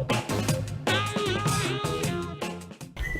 you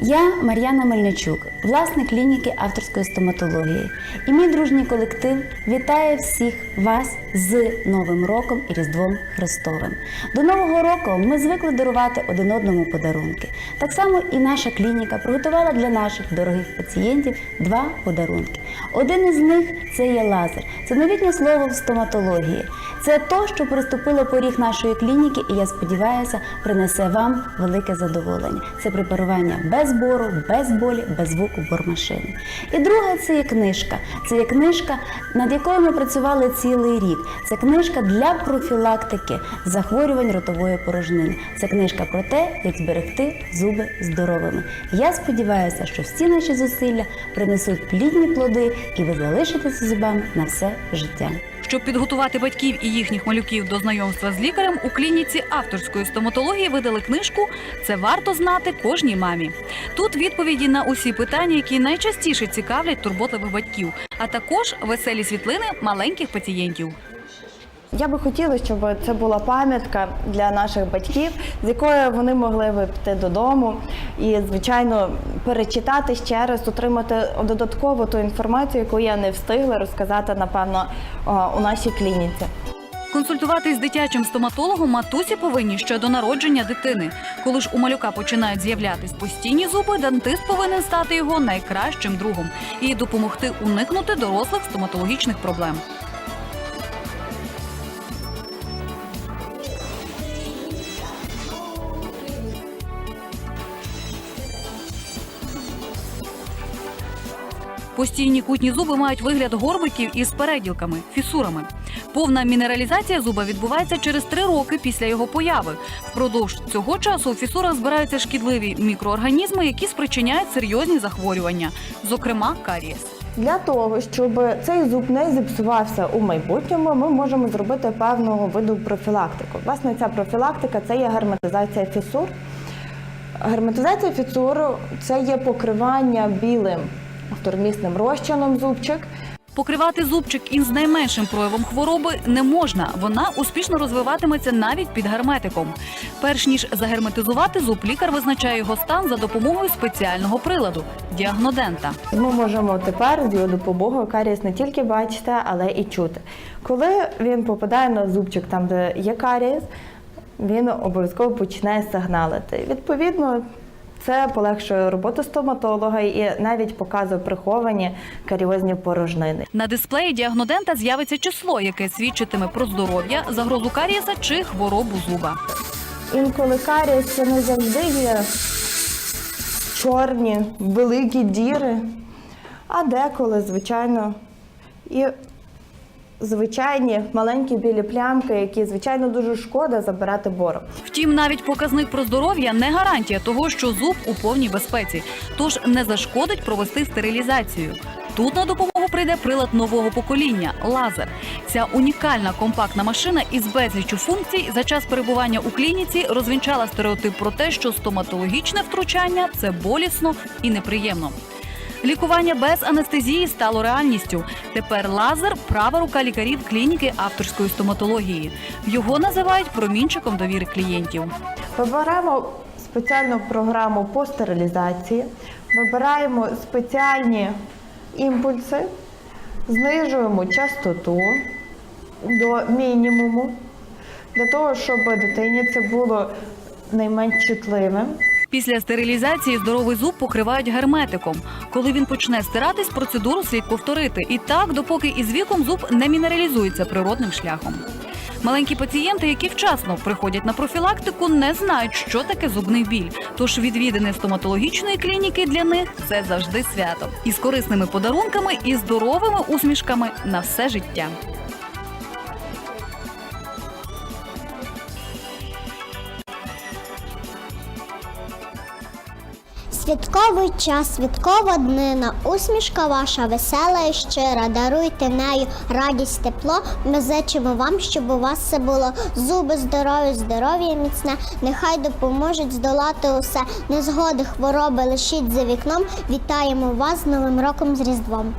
Я Мар'яна Мельничук, власник клініки авторської стоматології. І мій дружній колектив вітає всіх вас з Новим роком і Різдвом Христовим. До Нового року ми звикли дарувати один одному подарунки. Так само і наша клініка приготувала для наших дорогих пацієнтів два подарунки. Один із них це є лазер. Це новітнє слово в стоматології. Це то, що приступило поріг нашої клініки, і я сподіваюся, принесе вам велике задоволення. Це препарування без бору, без болі, без звуку бормашини. І друге це є книжка. Це є книжка, над якою ми працювали цілий рік. Це книжка для профілактики захворювань ротової порожнини. Це книжка про те, як зберегти зуби здоровими. Я сподіваюся, що всі наші зусилля принесуть плідні плоди, і ви залишитеся зубами на все життя. Щоб підготувати батьків і їхніх малюків до знайомства з лікарем, у клініці авторської стоматології видали книжку Це варто знати кожній мамі. Тут відповіді на усі питання, які найчастіше цікавлять турботливих батьків, а також веселі світлини маленьких пацієнтів. Я би хотіла, щоб це була пам'ятка для наших батьків, з якою вони могли би піти додому і, звичайно, перечитати ще раз, отримати додатково ту інформацію, яку я не встигла розказати, напевно, у нашій клініці. Консультуватись з дитячим стоматологом матусі повинні ще до народження дитини. Коли ж у малюка починають з'являтись постійні зуби, дантист повинен стати його найкращим другом і допомогти уникнути дорослих стоматологічних проблем. Постійні кутні зуби мають вигляд горбиків із переділками, фісурами. Повна мінералізація зуба відбувається через три роки після його появи. Впродовж цього часу у фісурах збираються шкідливі мікроорганізми, які спричиняють серйозні захворювання, зокрема карієс. Для того, щоб цей зуб не зіпсувався у майбутньому, ми можемо зробити певного виду профілактику. Власне, ця профілактика це є герметизація фісур. Герметизація фісур це є покривання білим автормісним розчином зубчик. Покривати зубчик із найменшим проявом хвороби не можна. Вона успішно розвиватиметься навіть під герметиком. Перш ніж загерметизувати зуб, лікар визначає його стан за допомогою спеціального приладу діагнодента. Ми можемо тепер з його допомогою карієс не тільки бачити, але і чути. Коли він попадає на зубчик там, де є карієс, він обов'язково починає сигналити. Відповідно, це полегшує роботу стоматолога і навіть показує приховані каріозні порожнини. На дисплеї діагнодента з'явиться число, яке свідчитиме про здоров'я, загрозу карієса чи хворобу зуба. Інколи карієс це не завжди є чорні, великі діри, а деколи, звичайно, і звичайні маленькі білі плямки, які, звичайно, дуже шкода забирати бором. Втім, навіть показник про здоров'я не гарантія того, що зуб у повній безпеці, тож не зашкодить провести стерилізацію. Тут на допомогу прийде прилад нового покоління лазер. Ця унікальна компактна машина із безліччю функцій за час перебування у клініці розвінчала стереотип про те, що стоматологічне втручання це болісно і неприємно. Лікування без анестезії стало реальністю. Тепер лазер права рука лікарів клініки авторської стоматології. Його називають промінчиком довіри клієнтів. Вибираємо спеціальну програму по стерилізації, вибираємо спеціальні імпульси, знижуємо частоту до мінімуму, для того, щоб дитині це було найменш чутливим. Після стерилізації здоровий зуб покривають герметиком. Коли він почне стиратись, процедуру слід повторити. І так, допоки із віком зуб не мінералізується природним шляхом. Маленькі пацієнти, які вчасно приходять на профілактику, не знають, що таке зубний біль. Тож відвідини стоматологічної клініки для них це завжди свято. Із корисними подарунками і здоровими усмішками на все життя. Святковий час, святкова днина, усмішка ваша весела і щира. Даруйте нею радість, тепло. Ми зичимо вам, щоб у вас все було зуби здорові, здоров'я міцне. Нехай допоможуть здолати усе. Незгоди, хвороби лишіть за вікном. Вітаємо вас з Новим роком з Різдвом.